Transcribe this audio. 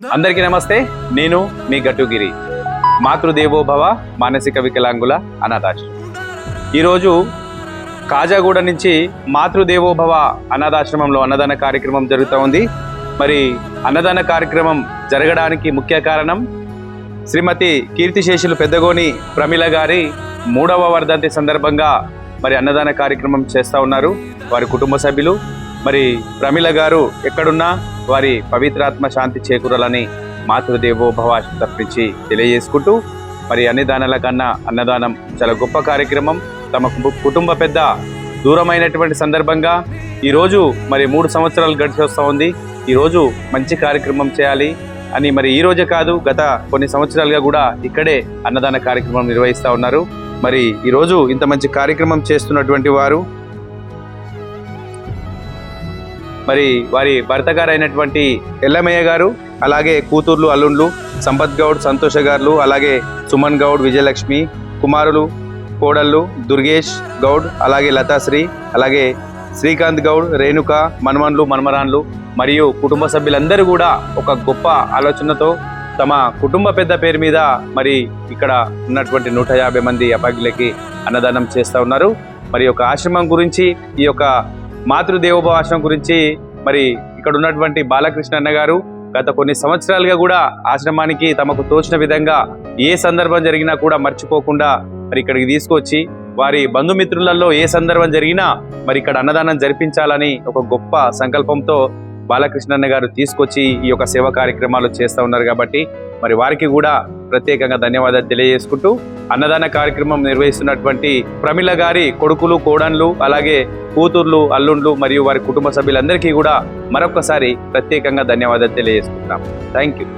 అందరికీ నమస్తే నేను మీ గట్టుగిరి మాతృదేవోభవ మానసిక వికలాంగుల అనాథాశ్రమం. ఈరోజు కాజాగూడ నుంచి మాతృదేవోభవ అనాథాశ్రమంలో అన్నదాన కార్యక్రమం జరుగుతూ ఉంది. మరి అన్నదాన కార్యక్రమం జరగడానికి ముఖ్య కారణం శ్రీమతి కీర్తిశేషులు పెద్దగోని ప్రమిళ గారి మూడవ వర్ధంతి సందర్భంగా మరి అన్నదాన కార్యక్రమం చేస్తూ ఉన్నారు వారి కుటుంబ సభ్యులు. మరి ప్రమిళ గారు ఎక్కడున్నా? వారి పవిత్రాత్మ శాంతి చేకూరాలని మాతృదేవోభవ తప్పించి తెలియజేసుకుంటూ మరి అన్ని దానాల కన్నా అన్నదానం చాలా గొప్ప కార్యక్రమం. తమ కుటుంబ పెద్ద దూరమైనటువంటి సందర్భంగా ఈరోజు మరి మూడు సంవత్సరాలు గడిచి వస్తూ ఉంది. ఈరోజు మంచి కార్యక్రమం చేయాలి అని మరి ఈ రోజే కాదు గత కొన్ని సంవత్సరాలుగా కూడా ఇక్కడే అన్నదాన కార్యక్రమం నిర్వహిస్తూ ఉన్నారు. మరి ఈరోజు ఇంత మంచి కార్యక్రమం చేస్తున్నటువంటి వారు మరి వారి భర్త గారు అయినటువంటి ఎల్లమయ్య గారు అలాగే కూతుర్లు అల్లుండ్లు సంపత్ గౌడ్ సంతోష గారు అలాగే సుమన్ గౌడ్ విజయలక్ష్మి కుమారులు కోడళ్ళు దుర్గేష్ గౌడ్ అలాగే లతాశ్రీ అలాగే శ్రీకాంత్ గౌడ్ రేణుక మన్మన్లు మన్మరాన్లు మరియు కుటుంబ సభ్యులందరూ కూడా ఒక గొప్ప ఆలోచనతో తమ కుటుంబ పెద్ద పేరు మీద మరి ఇక్కడ ఉన్నటువంటి నూట యాభై మంది అభాగ్యులకి అన్నదానం చేస్తూ ఉన్నారు. మరి ఒక ఆశ్రమం గురించి ఈ యొక్క మాతృదేవోభవ గురించి మరి ఇక్కడ ఉన్నటువంటి బాలకృష్ణ అన్న గారు గత కొన్ని సంవత్సరాలుగా కూడా ఆశ్రమానికి తమకు తోచిన విధంగా ఏ సందర్భం జరిగినా కూడా మర్చిపోకుండా మరి ఇక్కడికి తీసుకొచ్చి వారి బంధుమిత్రులలో ఏ సందర్భం జరిగినా మరి ఇక్కడ అన్నదానం జరిపించాలని ఒక గొప్ప సంకల్పంతో బాలకృష్ణన్న గారు తీసుకొచ్చి ఈ యొక్క సేవా కార్యక్రమాలు చేస్తూ ఉన్నారు కాబట్టి మరి వారికి కూడా ప్రత్యేకంగా ధన్యవాదాలు తెలియజేసుకుంటూ అన్నదాన కార్యక్రమం నిర్వహిస్తున్నటువంటి ప్రమిళ గారి కొడుకులు కోడన్లు అలాగే కూతుర్లు అల్లుండ్లు మరియు వారి కుటుంబ సభ్యులందరికీ కూడా మరొకసారి ప్రత్యేకంగా ధన్యవాదాలు తెలియజేస్తున్నాం థ్యాంక్ యూ